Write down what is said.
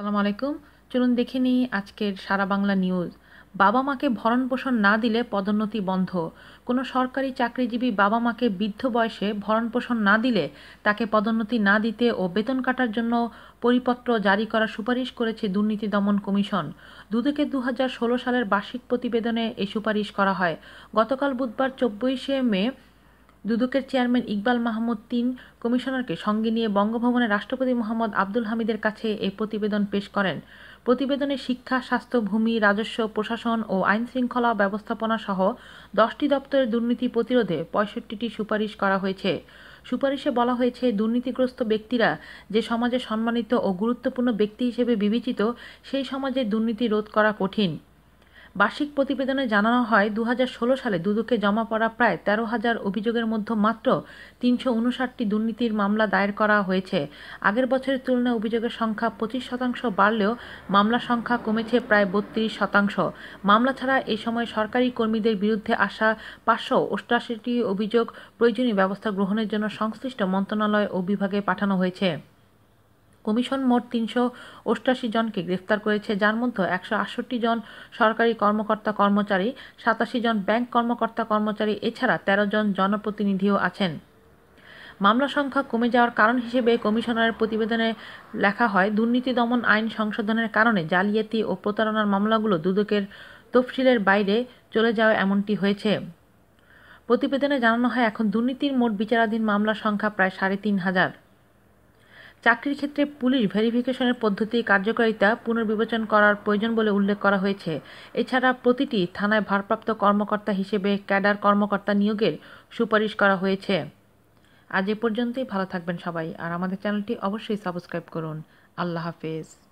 সালাম আলাইকুম। চলুন দেখে নিই আজকের সারা বাংলা নিউজ। বাবা মাকে ভরণ পোষণ না দিলে পদোন্নতি বন্ধ। কোনো সরকারি চাকরিজীবী বাবা মাকে বৃদ্ধ বয়সে ভরণ পোষণ না দিলে তাকে পদোন্নতি না দিতে ও বেতন কাটার জন্য পরিপত্র জারি করার সুপারিশ করেছে দুর্নীতি দমন কমিশন। দুদকে দু সালের বার্ষিক প্রতিবেদনে এই সুপারিশ করা হয়। গতকাল বুধবার চব্বিশে মে দুদকের চেয়ারম্যান ইকবাল মাহমুদ তিন কমিশনারকে সঙ্গে নিয়ে বঙ্গভবনে রাষ্ট্রপতি মোহাম্মদ আব্দুল হামিদের কাছে এই প্রতিবেদন পেশ করেন। প্রতিবেদনে শিক্ষা, স্বাস্থ্য, ভূমি, রাজস্ব, প্রশাসন ও আইন শৃঙ্খলা ব্যবস্থাপনা সহ দশটি দপ্তরের দুর্নীতি প্রতিরোধে পঁয়ষট্টিটি সুপারিশ করা হয়েছে। সুপারিশে বলা হয়েছে, দুর্নীতিগ্রস্ত ব্যক্তিরা যে সমাজে সম্মানিত ও গুরুত্বপূর্ণ ব্যক্তি হিসেবে বিবেচিত, সেই সমাজে দুর্নীতি রোধ করা কঠিন। বার্ষিক প্রতিবেদনে জানানো হয় দু হাজার ষোলো সালে দুদকে জমা পড়া প্রায় তেরো হাজার অভিযোগের মধ্যে মাত্র তিনশো উনষাটটি দুর্নীতির মামলা দায়ের করা হয়েছে। আগের বছরের তুলনায় অভিযোগের সংখ্যা পঁচিশ শতাংশ বাড়লেও মামলা সংখ্যা কমেছে প্রায় বত্রিশ শতাংশ। মামলা ছাড়া এই সময় সরকারি কর্মীদের বিরুদ্ধে আসা পাঁচশো অষ্টাশিটি অভিযোগ প্রয়োজনীয় ব্যবস্থা গ্রহণের জন্য সংশ্লিষ্ট মন্ত্রণালয় ও বিভাগে পাঠানো হয়েছে। কমিশন মোট তিনশো অষ্টাশি জনকে গ্রেফতার করেছে, যার মধ্যে একশো আটষট্টি জন সরকারি কর্মকর্তা কর্মচারী, সাতাশি জন ব্যাংক কর্মকর্তা কর্মচারী, এছাড়া তেরো জন জনপ্রতিনিধিও আছেন। মামলা সংখ্যা কমে যাওয়ার কারণ হিসেবে কমিশনারের প্রতিবেদনে লেখা হয়, দুর্নীতি দমন আইন সংশোধনের কারণে জালিয়াতি ও প্রতারণার মামলাগুলো দুদকের তফসিলের বাইরে চলে যাওয়া এমনটি হয়েছে। প্রতিবেদনে জানানো হয়, এখন দুর্নীতির মোট বিচারাধীন মামলার সংখ্যা প্রায় সাড়ে তিন হাজার। চাকরির ক্ষেত্রে পুলিশ ভেরিফিকেশনের পদ্ধতি কার্যকারিতা পুনর্বিবেচন করার প্রয়োজন বলে উল্লেখ করা হয়েছে। এছাড়া প্রতিটি থানায় ভারপ্রাপ্ত কর্মকর্তা হিসেবে ক্যাডার কর্মকর্তা নিয়োগের সুপারিশ করা হয়েছে। আজ এ পর্যন্তই, ভালো থাকবেন সবাই। আর আমাদের চ্যানেলটি অবশ্যই সাবস্ক্রাইব করুন। আল্লাহ হাফেজ।